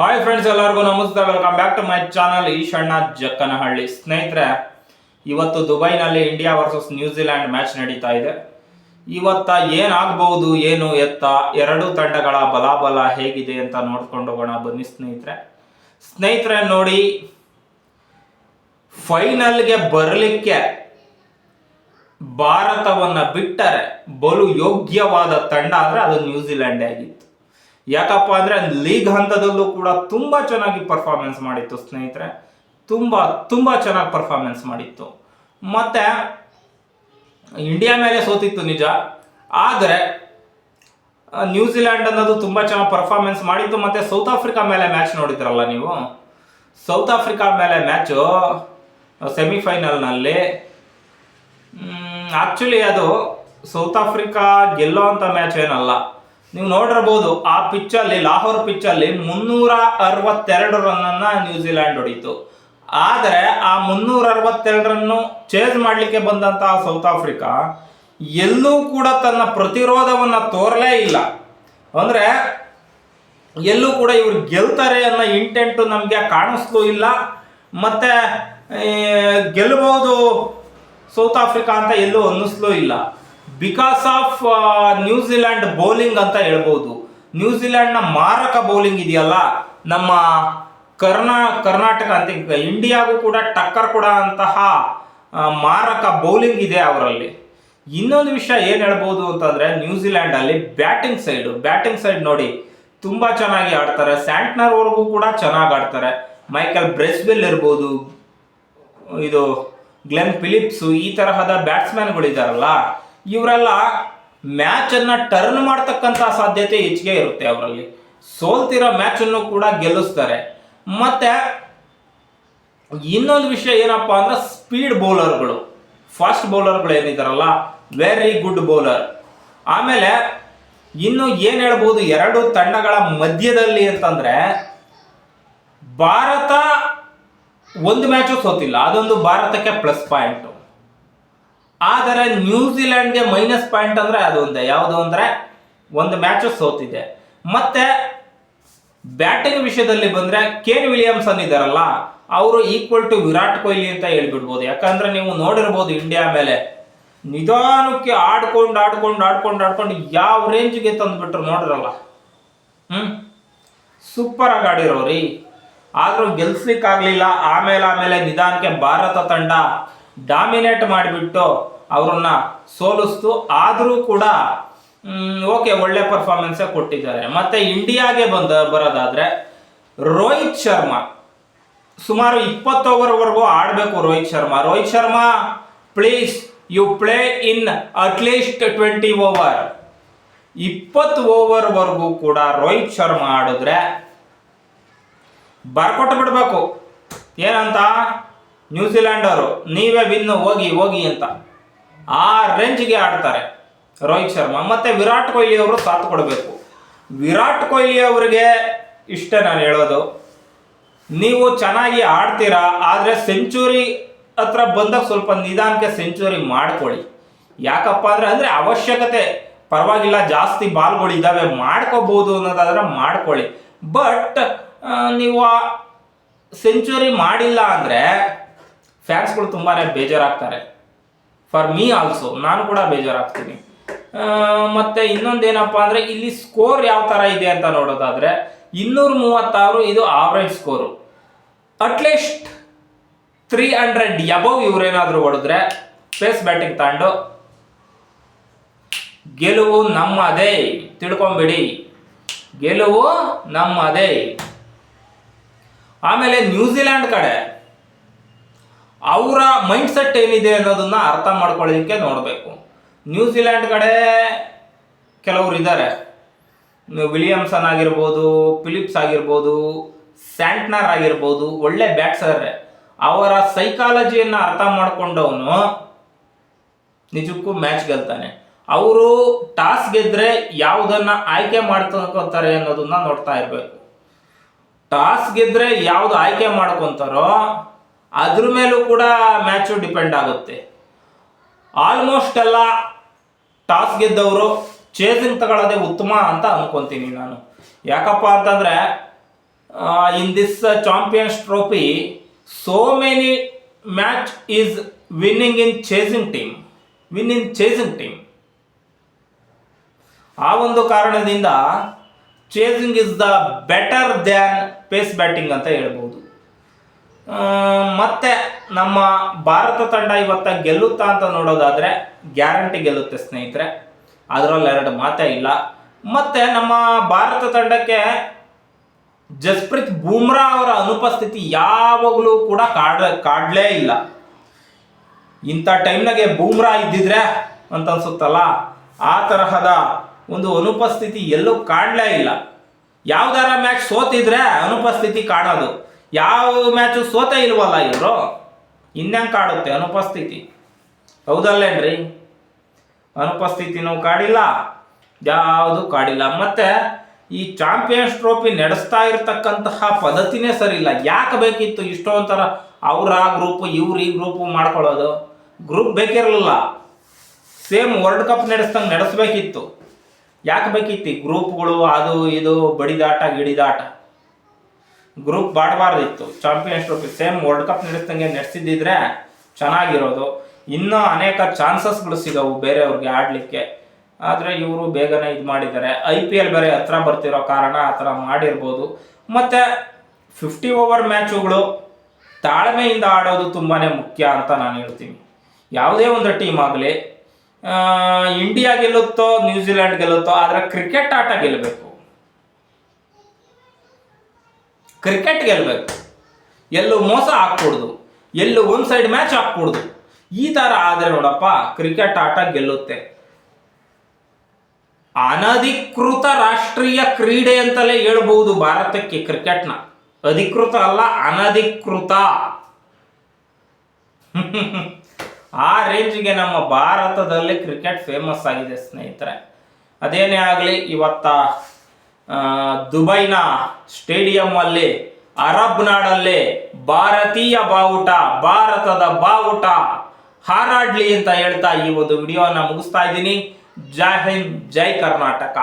Hi friends ಎಲ್ಲರಿಗೂ ನಮಸ್ತೆ. Welcome back to my channel Eshanna Jakkanahalli. ಸ್ನೇಹಿತರೆ, ಇವತ್ತು ದುಬೈನಲ್ಲಿ ಇಂಡಿಯಾ ವರ್ಸಸ್ ನ್ಯೂಜಿಲ್ಯಾಂಡ್ ಮ್ಯಾಚ್ ನಡೀತಾ ಇದೆ. ಇವತ್ತ ಏನಾಗಬಹುದು, ಏನು ಎತ್ತ, ಎರಡು ತಂಡಗಳ ಬಲಾಬಲ ಹೇಗಿದೆ ಅಂತ ನೋಡ್ಕೊಂಡು ಹೋಗೋಣ. ಬನ್ನಿ ಸ್ನೇಹಿತರೆ. ಸ್ನೇಹಿತರೆ, ನೋಡಿ ಫೈನಲ್ಗೆ ಬರಲಿಕ್ಕೆ ಭಾರತವನ್ನು ಬಿಟ್ಟರೆ ಬಲು ಯೋಗ್ಯವಾದ ತಂಡ ಅಂದ್ರೆ ಅದು ನ್ಯೂಜಿಲ್ಯಾಂಡೇ ಆಗಿತ್ತು. ಯಾಕಪ್ಪ ಅಂದ್ರೆ ಲೀಗ್ ಹಂತದಲ್ಲೂ ಕೂಡ ತುಂಬಾ ಚೆನ್ನಾಗಿ ಪರ್ಫಾರ್ಮೆನ್ಸ್ ಮಾಡಿತ್ತು ಸ್ನೇಹಿತರೆ. ತುಂಬಾ ತುಂಬಾ ಚೆನ್ನಾಗಿ ಪರ್ಫಾರ್ಮೆನ್ಸ್ ಮಾಡಿತ್ತು. ಮತ್ತೆ ಇಂಡಿಯಾ ಮೇಲೆ ಸೋತಿತ್ತು ನಿಜ. ಆದರೆ ನ್ಯೂಜಿಲ್ಯಾಂಡ್ ಅನ್ನೋದು ತುಂಬಾ ಚೆನ್ನಾಗಿ ಪರ್ಫಾರ್ಮೆನ್ಸ್ ಮಾಡಿತ್ತು. ಮತ್ತೆ ಸೌತ್ ಆಫ್ರಿಕಾ ಮೇಲೆ ಮ್ಯಾಚ್ ನೋಡಿದ್ರಲ್ಲ ನೀವು? ಸೌತ್ ಆಫ್ರಿಕಾ ಮೇಲೆ ಮ್ಯಾಚು ಸೆಮಿಫೈನಲ್ನಲ್ಲಿ ಆ್ಯಕ್ಚುಲಿ ಅದು ಸೌತ್ ಆಫ್ರಿಕಾ ಗೆಲ್ಲೋ ಅಂತ ಮ್ಯಾಚ್ ಏನಲ್ಲ. ನೀವು ನೋಡಿರಬಹುದು, ಆ ಪಿಚ್ಚಲ್ಲಿ, ಲಾಹೋರ್ ಪಿಚ್ಚಲ್ಲಿ ಮುನ್ನೂರ ಅರವತ್ತೆರಡು ರನ್ನನ್ನು ನ್ಯೂಜಿಲ್ಯಾಂಡ್ ಹೊಡೀತು. ಆದರೆ ಆ ಮುನ್ನೂರ ಅರವತ್ತೆರಡರನ್ನು ಚೇಸ್ ಮಾಡಲಿಕ್ಕೆ ಬಂದಂತಹ ಸೌತ್ ಆಫ್ರಿಕಾ ಎಲ್ಲೂ ಕೂಡ ತನ್ನ ಪ್ರತಿರೋಧವನ್ನು ತೋರಲೇ ಇಲ್ಲ. ಅಂದ್ರೆ ಎಲ್ಲೂ ಕೂಡ ಇವ್ರು ಗೆಲ್ತಾರೆ ಅನ್ನೋ ಇಂಟೆಂಟು ನಮಗೆ ಕಾಣಿಸ್ಲೂ ಇಲ್ಲ. ಮತ್ತೆ ಗೆಲ್ಲಬಹುದು ಸೌತ್ ಆಫ್ರಿಕಾ ಅಂತ ಎಲ್ಲೂ ಅನ್ನಿಸ್ಲೂ ಇಲ್ಲ. ಬಿಕಾಸ್ ಆಫ್ ನ್ಯೂಜಿಲ್ಯಾಂಡ್ ಬೌಲಿಂಗ್ ಅಂತ ಹೇಳ್ಬೋದು. ನ ಮಾರಕ ಬೌಲಿಂಗ್ ಇದೆಯಲ್ಲ? ನಮ್ಮ ಕರ್ನಾ, ಕರ್ನಾಟಕ ಅಂತ ಇಂಡಿಯಾಗೂ ಕೂಡ ಟಕ್ಕರ್ ಕೊಡ ಅಂತಹ ಮಾರಕ ಬೌಲಿಂಗ್ ಇದೆ ಅವರಲ್ಲಿ. ಇನ್ನೊಂದು ವಿಷಯ ಏನು ಹೇಳ್ಬೋದು ಅಂತಂದರೆ ಅಲ್ಲಿ ಬ್ಯಾಟಿಂಗ್ ಸೈಡ್ ಬ್ಯಾಟಿಂಗ್ ಸೈಡ್ ನೋಡಿ ತುಂಬಾ ಚೆನ್ನಾಗಿ ಆಡ್ತಾರೆ. ಸ್ಯಾಂಟ್ನರ್ ವರ್ಗೂ ಕೂಡ ಚೆನ್ನಾಗಿ ಆಡ್ತಾರೆ. ಮೈಕಲ್ ಬ್ರೆಸ್ವೆಲ್ ಇರ್ಬೋದು, ಇದು ಗ್ಲೆನ್ ಫಿಲಿಪ್ಸ್ ಈ ತರಹದ ಬ್ಯಾಟ್ಸ್ಮನ್ಗಳಿದಾರಲ್ಲ ಇವರೆಲ್ಲ ಮ್ಯಾಚ್ ಅನ್ನ ಟರ್ನ್ ಮಾಡ್ತಕ್ಕಂಥ ಸಾಧ್ಯತೆ ಹೆಚ್ಚಿಗೆ ಇರುತ್ತೆ ಅವರಲ್ಲಿ. ಸೋಲ್ತಿರೋ ಮ್ಯಾಚ್ ಅನ್ನು ಕೂಡ ಗೆಲ್ಲಿಸ್ತಾರೆ. ಮತ್ತೆ ಇನ್ನೊಂದು ವಿಷಯ ಏನಪ್ಪಾ ಅಂದ್ರೆ ಸ್ಪೀಡ್ ಬೌಲರ್ಗಳು ಫಾಸ್ಟ್ ಬೌಲರ್ಗಳು ಏನಿದಾರಲ್ಲ? ವೆರಿ ಗುಡ್ ಬೌಲರ್ ಆಮೇಲೆ ಇನ್ನು ಏನು ಹೇಳ್ಬೋದು? ಎರಡು ತಂಡಗಳ ಮಧ್ಯದಲ್ಲಿ ಅಂತಂದ್ರೆ ಭಾರತ ಒಂದು ಮ್ಯಾಚು ಸೋತಿಲ್ಲ. ಅದೊಂದು ಭಾರತಕ್ಕೆ ಪ್ಲಸ್ ಪಾಯಿಂಟ್ ಆದರೆ ನ್ಯೂಜಿಲೆಂಡ್ಗೆ ಮೈನಸ್ ಪಾಯಿಂಟ್ ಅಂದ್ರೆ ಅದೊಂದೇ ಯಾವುದು ಅಂದ್ರೆ ಒಂದು ಮ್ಯಾಚ್ ಸೋತಿದೆ. ಮತ್ತೆ ಬ್ಯಾಟಿಂಗ್ ವಿಷಯದಲ್ಲಿ ಬಂದ್ರೆ ಕೇನ್ ವಿಲಿಯಮ್ಸನ್ ಇದ್ದಾರಲ್ಲ ಅವರು ಈಕ್ವಲ್ ಟು ವಿರಾಟ್ ಕೊಹ್ಲಿ ಅಂತ ಹೇಳ್ಬಿಡ್ಬೋದು. ಯಾಕಂದ್ರೆ ನೀವು ನೋಡಿರ್ಬೋದು ಇಂಡಿಯಾ ಮೇಲೆ ನಿಧಾನಕ್ಕೆ ಆಡ್ಕೊಂಡು ಆಡ್ಕೊಂಡು ಆಡ್ಕೊಂಡು ಆಡ್ಕೊಂಡು ಯಾವ ರೇಂಜ್ಗೆ ತಂದುಬಿಟ್ರು ನೋಡಿರಲ್ಲ. ಹ್ಞೂ ಸೂಪರ್ ಆಗಿ ಆಡಿರೋರಿ. ಆದರೂ ಗೆಲ್ಸ್ಲಿಕ್ಕಾಗ್ಲಿಲ್ಲ. ಆಮೇಲೆ ಆಮೇಲೆ ನಿಧಾನಕ್ಕೆ ಭಾರತ ತಂಡ ಡಾಮಿನೇಟ್ ಮಾಡಿಬಿಟ್ಟು ಅವ್ರನ್ನ ಸೋಲಿಸ್ತು. ಆದರೂ ಕೂಡ ಓಕೆ, ಒಳ್ಳೆ ಪರ್ಫಾರ್ಮೆನ್ಸೇ ಕೊಟ್ಟಿದ್ದಾರೆ. ಮತ್ತೆ ಇಂಡಿಯಾಗೆ ಬಂದ, ಬರೋದಾದ್ರೆ ರೋಹಿತ್ ಶರ್ಮಾ. ಸುಮಾರು ಇಪ್ಪತ್ತು ಓವರ್ವರೆಗೂ ಆಡಬೇಕು Rohit Sharma. Rohit Sharma please you play in at least twenty over ಇಪ್ಪತ್ತು ಓವರ್ವರೆಗೂ ಕೂಡ ರೋಹಿತ್ ಶರ್ಮಾ ಆಡಿದ್ರೆ ಬರ್ಕೊಟ್ಟು ಬಿಡಬೇಕು ಏನಂತ? ನ್ಯೂಜಿಲ್ಯಾಂಡ್ ಅವರು ನೀವೇ ವಿನ್ ಹೋಗಿ ಹೋಗಿ ಅಂತ. ಆ ರೇಂಜ್ಗೆ ಆಡ್ತಾರೆ ರೋಹಿತ್ ಶರ್ಮಾ. ಮತ್ತೆ ವಿರಾಟ್ ಕೊಹ್ಲಿ ಅವರು ಸಾಥ್ ಕೊಡಬೇಕು. ವಿರಾಟ್ ಕೊಹ್ಲಿ ಅವರಿಗೆ ಇಷ್ಟೇ ನಾನು ಹೇಳೋದು. ನೀವು ಚೆನ್ನಾಗಿ ಆಡ್ತೀರಾ, ಆದರೆ ಸೆಂಚುರಿ ಹತ್ರ ಬಂದಾಗ ಸ್ವಲ್ಪ ನಿಧಾನಕ್ಕೆ ಸೆಂಚುರಿ ಮಾಡ್ಕೊಳ್ಳಿ. ಯಾಕಪ್ಪ ಅಂದರೆ ಅಂದರೆ ಅವಶ್ಯಕತೆ. ಪರವಾಗಿಲ್ಲ, ಜಾಸ್ತಿ ಬಾಲ್ಗಳು ಇದ್ದಾವೆ ಮಾಡ್ಕೋಬಹುದು ಅನ್ನೋದಾದ್ರೆ ಮಾಡ್ಕೊಳ್ಳಿ. ಬಟ್ ನೀವು ಸೆಂಚುರಿ ಮಾಡಿಲ್ಲ ಅಂದ್ರೆ ಫ್ಯಾನ್ಸ್ಗಳು ತುಂಬಾ ಬೇಜಾರಾಗ್ತಾರೆ. ಫಾರ್ ಮೀ ಆಲ್ಸೋ ನಾನು ಕೂಡ ಬೇಜಾರಾಗ್ತೀನಿ. ಮತ್ತು ಇನ್ನೊಂದೇನಪ್ಪ ಅಂದ್ರೆ, ಇಲ್ಲಿ ಸ್ಕೋರ್ ಯಾವ ತರ ಇದೆ ಅಂತ ನೋಡೋದಾದ್ರೆ, ಇನ್ನೂರ ಮೂವತ್ತಾರು ಇದು average score at least three hundred above ಇವ್ರೇನಾದ್ರೂ ಹೊಡೆದ್ರೆ ಪೇಸ್ ಬ್ಯಾಟಿಂಗ್ ತಗೊಂಡು ಗೆಲುವು ನಮ್ಮದೇ. ತಿಳ್ಕೊಂಬಿಡಿ. ಗೆಲುವು ನಮ್ಮದೇ. ಆಮೇಲೆ ನ್ಯೂಜಿಲ್ಯಾಂಡ್ ಕಡೆ ಅವರ ಮೈಂಡ್ ಸೆಟ್ ಏನಿದೆ ಅನ್ನೋದನ್ನ ಅರ್ಥ ಮಾಡ್ಕೊಳ್ಳೋದಕ್ಕೆ ನೋಡಬೇಕು. ನ್ಯೂಜಿಲ್ಯಾಂಡ್ ಕಡೆ ಕೆಲವರು ಇದ್ದಾರೆ ವಿಲಿಯಮ್ಸನ್ ಆಗಿರ್ಬೋದು ಫಿಲಿಪ್ಸ್ ಆಗಿರ್ಬೋದು ಸ್ಯಾಂಟ್ನರ್ ಆಗಿರ್ಬೋದು, ಒಳ್ಳೆ ಬ್ಯಾಟ್ಸರ್ ಅವರ ಸೈಕಾಲಜಿಯನ್ನು ಅರ್ಥ ಮಾಡಿಕೊಂಡವನು ನಿಜಕ್ಕೂ ಮ್ಯಾಚ್ ಗೆಲ್ತಾನೆ. ಅವರು ಟಾಸ್ ಗೆದ್ರೆ ಯಾವುದನ್ನು ಆಯ್ಕೆ ಮಾಡ್ಕೊತಾರೆ ಅನ್ನೋದನ್ನ ನೋಡ್ತಾ ಇರಬೇಕು. ಟಾಸ್ ಗೆದ್ರೆ ಯಾವ್ದು ಆಯ್ಕೆ ಮಾಡ್ಕೊಂತಾರೋ ಅದ್ರ ಮೇಲೂ ಕೂಡ ಮ್ಯಾಚು ಡಿಪೆಂಡ್ ಆಗುತ್ತೆ. ಆಲ್ಮೋಸ್ಟ್ ಎಲ್ಲ ಟಾಸ್ ಗೆದ್ದವರು ಚೇಸಿಂಗ್ ತಗೊಳ್ಳೋದೇ ಉತ್ತಮ ಅಂತ ಅನ್ಕೊಂತೀನಿ ನಾನು. ಯಾಕಪ್ಪ ಅಂತಂದ್ರೆ in this Champions Trophy so many match is winning in chasing team win in chasing team ಆ ಒಂದು ಕಾರಣದಿಂದ chasing is the better than pace batting ಅಂತ ಹೇಳ್ಬೋದು. ಮತ್ತೆ ನಮ್ಮ ಭಾರತ ತಂಡ ಇವತ್ತ ಗೆಲ್ಲುತ್ತಾ ಅಂತ ನೋಡೋದಾದ್ರೆ ಗ್ಯಾರಂಟಿ ಗೆಲ್ಲುತ್ತೆ ಸ್ನೇಹಿತರೆ. ಅದರಲ್ಲಿ ಎರಡು ಮಾತೇ ಇಲ್ಲ. ಮತ್ತೆ ನಮ್ಮ ಭಾರತ ತಂಡಕ್ಕೆ ಜಸ್ಪ್ರೀತ್ ಬೂಮ್ರಾ ಅವರ ಅನುಪಸ್ಥಿತಿ ಯಾವಾಗಲೂ ಕೂಡ ಕಾಡ, ಕಾಡಲೇ ಇಲ್ಲ. ಇಂಥ ಟೈಮ್ನಾಗೆ ಬೂಮ್ರಾ ಇದ್ದಿದ್ರೆ ಅಂತ ಅನ್ಸುತ್ತಲ್ಲ ಆ ತರಹದ ಒಂದು ಅನುಪಸ್ಥಿತಿ ಎಲ್ಲೂ ಕಾಡಲೇ ಇಲ್ಲ. ಯಾವ್ದಾರ ಮ್ಯಾಚ್ ಸೋತಿದ್ರೆ ಅನುಪಸ್ಥಿತಿ ಕಾಣೋದು. ಯಾವ ಮ್ಯಾಚು ಸೋತ ಇಲ್ವಲ್ಲ ಇವರು? ಇನ್ನಂಗೆ ಕಾಡುತ್ತೆ? ಅನುಪಸ್ಥಿತಿ. ಹೌದಲ್ಲೇನ್ರಿ? ಅನುಪಸ್ಥಿತಿನೂ ಕಾಡಿಲ್ಲ. ಯಾವುದು ಕಾಡಿಲ್ಲ. ಮತ್ತೆ ಈ ಚಾಂಪಿಯನ್ಸ್ ಟ್ರೋಫಿ ನಡೆಸ್ತಾ ಇರತಕ್ಕಂತಹ ಪದ್ಧತಿನೇ ಸರಿ ಇಲ್ಲ. ಯಾಕೆ ಬೇಕಿತ್ತು ಇಷ್ಟೊಂಥರ ಅವ್ರ ಆ ಗ್ರೂಪು, ಇವ್ರು ಈ ಗ್ರೂಪು ಮಾಡ್ಕೊಳ್ಳೋದು? ಗ್ರೂಪ್ ಬೇಕಿರಲಿಲ್ಲ. ಸೇಮ್ ವರ್ಲ್ಡ್ ಕಪ್ ನಡೆಸ್ದಂಗೆ ನಡೆಸ್ಬೇಕಿತ್ತು. ಯಾಕೆ ಬೇಕಿತ್ತು? ಗ್ರೂಪ್ಗಳು ಅದು ಇದು ಬಡಿದಾಟ, ಗಿಡಿದಾಟ. Group ಬಾಡಬಾರ್ದಿತ್ತು. Champions trophy same world cup ನಡೆಸ್ದಂಗೆ ನಡೆಸಿದ್ದಿದ್ರೆ ಚೆನ್ನಾಗಿರೋದು. ಇನ್ನೂ ಅನೇಕ ಚಾನ್ಸಸ್ಗಳು ಸಿಗವು ಬೇರೆಯವ್ರಿಗೆ ಆಡಲಿಕ್ಕೆ. ಆದರೆ ಇವರು ಬೇಗನೆ ಇದು ಮಾಡಿದ್ದಾರೆ. ಐ ಪಿ ಎಲ್ ಬೇರೆ ಹತ್ರ ಬರ್ತಿರೋ ಕಾರಣ ಆ ಥರ ಮಾಡಿರ್ಬೋದು. ಮತ್ತು ಫಿಫ್ಟಿ ಓವರ್ ಮ್ಯಾಚುಗಳು ತಾಳ್ಮೆಯಿಂದ ಆಡೋದು ತುಂಬಾ ಮುಖ್ಯ ಅಂತ ನಾನು ಹೇಳ್ತೀನಿ. ಯಾವುದೇ ಒಂದು ಟೀಮ್ ಆಗಲಿ ಇಂಡಿಯಾ ಗೆಲ್ಲುತ್ತೋ ನ್ಯೂಜಿಲೆಂಡ್ ಗೆಲ್ಲುತ್ತೋ, ಆದರೆ ಕ್ರಿಕೆಟ್ ಆಟ ಗೆಲ್ಲಬೇಕು ಕ್ರಿಕೆಟ್ ಗೆಲ್ಲಬೇಕು ಎಲ್ಲೂ ಮೋಸ ಹಾಕ್ಕೊಡ್ದು ಎಲ್ಲೂ ಒಂದು ಸೈಡ್ ಮ್ಯಾಚ್ ಹಾಕ್ಕೊಡ್ದು ಈ ಥರ ಆದರೆ ನೋಡಪ್ಪ ಕ್ರಿಕೆಟ್ ಆಟ ಗೆಲ್ಲುತ್ತೆ. ಅನಧಿಕೃತ ರಾಷ್ಟ್ರೀಯ ಕ್ರೀಡೆ ಅಂತಲೇ ಹೇಳ್ಬಹುದು ಭಾರತಕ್ಕೆ ಕ್ರಿಕೆಟ್ನ ಅಧಿಕೃತ ಅಲ್ಲ, ಅನಧಿಕೃತ. ಆ ರೇಂಜ್ಗೆ ನಮ್ಮ ಭಾರತದಲ್ಲಿ ಕ್ರಿಕೆಟ್ ಫೇಮಸ್ ಆಗಿದೆ ಸ್ನೇಹಿತರೆ. ಅದೇನೇ ಆಗಲಿ, ಇವತ್ತ ದುಬೈನ ಸ್ಟೇಡಿಯಂ ಅಲ್ಲಿ ಅರಬ್ ನಾಡಲ್ಲಿ ಭಾರತೀಯ ಬಾವುಟ, ಭಾರತದ ಬಾವುಟ ಹಾರಾಡ್ಲಿ ಅಂತ ಹೇಳ್ತಾ ಈ ಒಂದು ವಿಡಿಯೋನ ಮುಗಿಸ್ತಾ ಇದ್ದೀನಿ. ಜೈ ಹಿಂದ್, ಜೈ ಕರ್ನಾಟಕ.